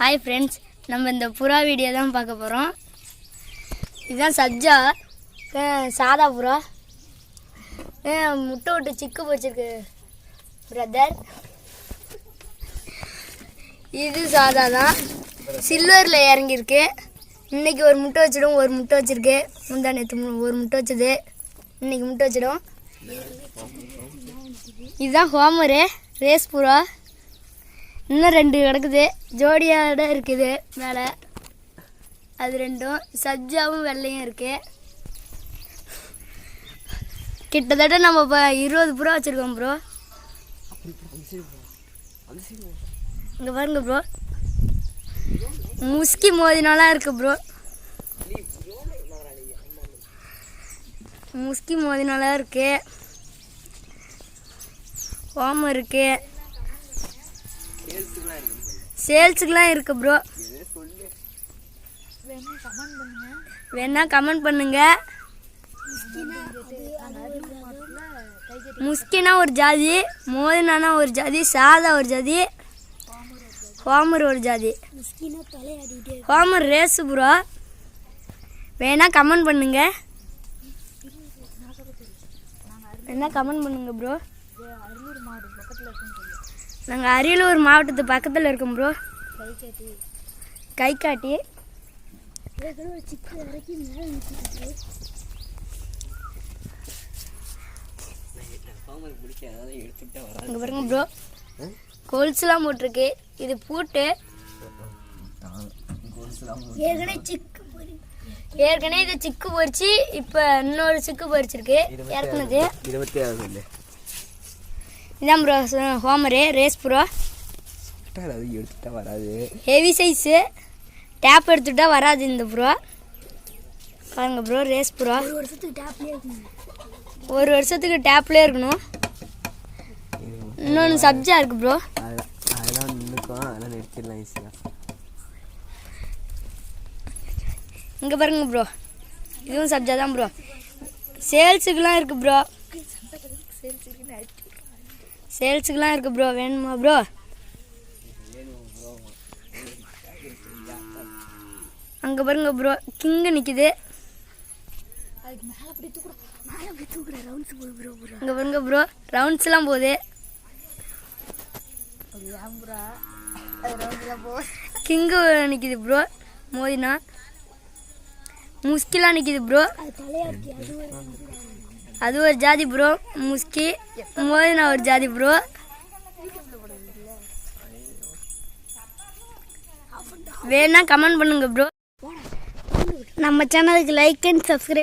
Hi friends நம்ம இந்த புறா வீடியோ தான் பார்க்க போகிறோம் இதுதான் சஜ்ஜா. சாதா புறா. முட்டை விட்டு சிக்கு போச்சிருக்கு பிரதர் இது சாதா தான். சில்வரில் இறங்கியிருக்கு. இன்றைக்கி ஒரு முட்டை வச்சிடும் ஒரு முட்டை வச்சிருக்கு. முந்தா நேற்று ஒரு முட்டை வச்சது. இன்றைக்கி முட்டை வச்சிடும். இதுதான் ஹோமரு ரேஸ் புறா. இன்னும் ரெண்டு கிடக்குது. ஜோடியோட இருக்குது மேலே. அது ரெண்டும். சஜ்ஜாவும் வெள்ளையும் இருக்குது கிட்டத்தட்ட நம்ம இப்போ இருபது ப்ரோ வச்சுருக்கோம் ப்ரோ. இங்கே பாருங்க ப்ரோ. முஸ்கி மோதினாலாம் இருக்கு ப்ரோ. முஸ்கி மோதினாலாம் இருக்கு. ஓமம் இருக்குது சேல்ஸுக்குலாம் இருக்கு ப்ரோ வேணா கமெண்ட் பண்ணுங்க. முஸ்கினா ஒரு ஜாதி மோதினானா ஒரு ஜாதி சாதா ஒரு ஜாதி ஹோமர் ஒரு ஜாதி. ஹோமர் ரேஸு ப்ரோ வேணா கமெண்ட் பண்ணுங்க. என்ன கமெண்ட் பண்ணுங்க ப்ரோ நாங்கள் அரியலூர் மாவட்டத்து பக்கத்தில் இருக்கோம் ப்ரோ கை காட்டி இங்கே பாருங்க ப்ரோ கொலுசுலாம் போட்டிருக்கு. இது பூட்டு. ஏற்கனவே சிக்கு ஏற்கனவே இது சிக்கு பொரிச்சு இப்போ இன்னொரு சிக்கு பொரிச்சிருக்கு இறக்குனது. இருபத்தி ஆறு இதான் ப்ரோ ஹோமரு ரேஸ் ப்ரோ அது எடுத்துட்டா வராது. ஹெவி சைஸு டேப் எடுத்துட்டா வராது இந்த ப்ரோ பாருங்க ப்ரோ ரேஸ் ப்ரோ ஒரு வருஷத்துக்கு டேப்லேயே இருக்கணும். ஒரு வருஷத்துக்கு டேப்லேயே இருக்கணும். இன்னொன்று சப்ஜா இருக்கு ப்ரோ அதெல்லாம் நின்றுக்கும் அதெல்லாம் நிறுத்திடலாம் ஈஸியாக இங்கே பாருங்க ப்ரோ இதுவும் சப்ஜா தான் ப்ரோ சேல்ஸுக்கெலாம் இருக்குது ப்ரோ சேல்ஸுக்கெலாம் இருக்குது ப்ரோ வேணுமா ப்ரோ அங்கே பாருங்க ப்ரோ கிங்கு நிற்கிது அங்கே பாருங்க ப்ரோ ரவுண்ட்ஸ்லாம் போகுது. கிங்கு நிற்கிது ப்ரோ மோதினா. முஸ்கிலாம் நிற்கிது ப்ரோ அது ஒரு ஜாதி ப்ரோ முஸ்கி. மோதினா ஒரு ஜாதி ப்ரோ வேணா கமெண்ட் பண்ணுங்க ப்ரோ நம்ம சேனலுக்கு லைக் அண்ட் சப்ஸ்கிரைப்